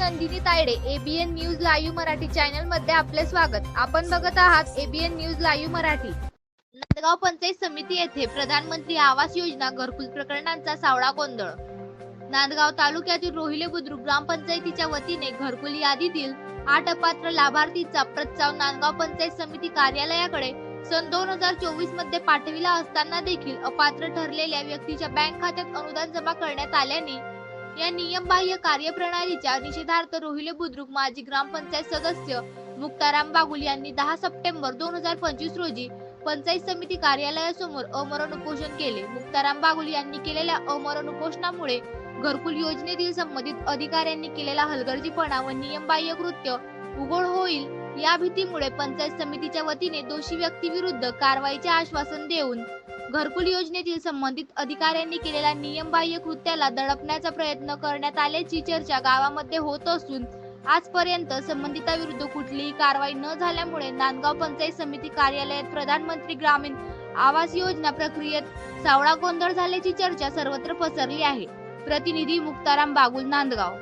Nandini Tayade ABN news live Marathi चॅनलमध्ये आपले स्वागत. आपण बघत आहात ABN news live Marathi. Nandgaon panchayat समिती येथे प्रधानमंत्री आवास योजना घरकुल प्रकरणांचा सावळा गोंधळ. नांदगाव तालुक्यातील रोहिले बुद्रुक ग्रामपंचायतीच्या वतीने घरकुल यादीतील आठ अपात्र लाभार्थीचा प्रस्ताव नांदगाव पंचायत समिती कार्यालयाकडे सन दोन हजार चोवीसमध्ये पाठविला असताना देखील अपात्र ठरलेल्या व्यक्तीच्या बँक खात्यात अनुदान जमा करण्यात आल्याने या नियमबाह्य कार्यप्रणालीच्या निषेधार्थ रोहिले बुद्रुक माजी ग्रामपंचायत सदस्य मुक्ताराम बागुल यांनी दहा सप्टेंबर दोन हजार पंचवीस रोजी पंचायत समिती कार्यालयासमोर अमरण उपोषण केले. मुक्ताराम बागुल यांनी केलेल्या अमरण उपोषणामुळे घरकुल योजनेतील संबंधित अधिकाऱ्यांनी केलेला हलगर्जीपणा व नियमबाह्य कृत्य उघड होईल या भीतीमुळे पंचायत समितीच्या वतीने दोषी व्यक्तीविरुद्ध कारवाईचे आश्वासन देऊन घरकुल योजनेतील संबंधित अधिकाऱ्यांनी केलेल्या नियमबाह्य कृत्याला दडपण्याचा प्रयत्न करण्यात आल्याची चर्चा गावामध्ये होत असून आजपर्यंत संबंधिताविरुद्ध कुठलीही कारवाई न झाल्यामुळे नांदगाव पंचायत समिती कार्यालयात प्रधानमंत्री ग्रामीण आवास योजना प्रक्रियेत सावळा गोंधळ झाल्याची चर्चा सर्वत्र पसरली आहे. प्रतिनिधी मुक्ताराम बागुल नांदगाव.